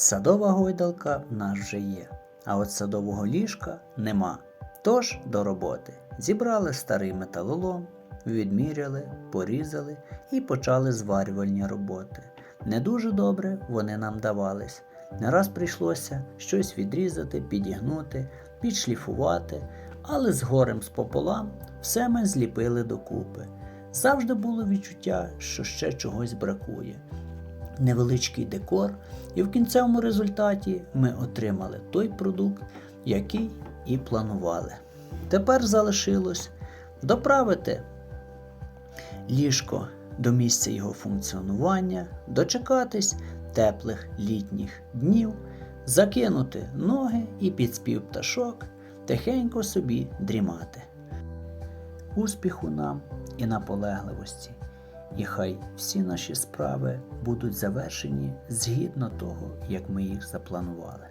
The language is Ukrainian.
Садова гойдалка в нас вже є, а от садового ліжка нема. Тож до роботи зібрали старий металолом, відміряли, порізали і почали зварювальні роботи. Не дуже добре вони нам давались. Не раз прийшлося щось відрізати, підігнути, підшліфувати, але з горем з пополам все ми зліпили докупи. Завжди було відчуття, що ще чогось бракує. Невеличкий декор, і в кінцевому результаті ми отримали той продукт, який і планували. Тепер залишилось доправити ліжко до місця його функціонування, дочекатись теплих літніх днів, закинути ноги і під спів пташок тихенько собі дрімати. Успіху нам і наполегливості, і хай всі наші справи будуть завершені згідно того, як ми їх запланували.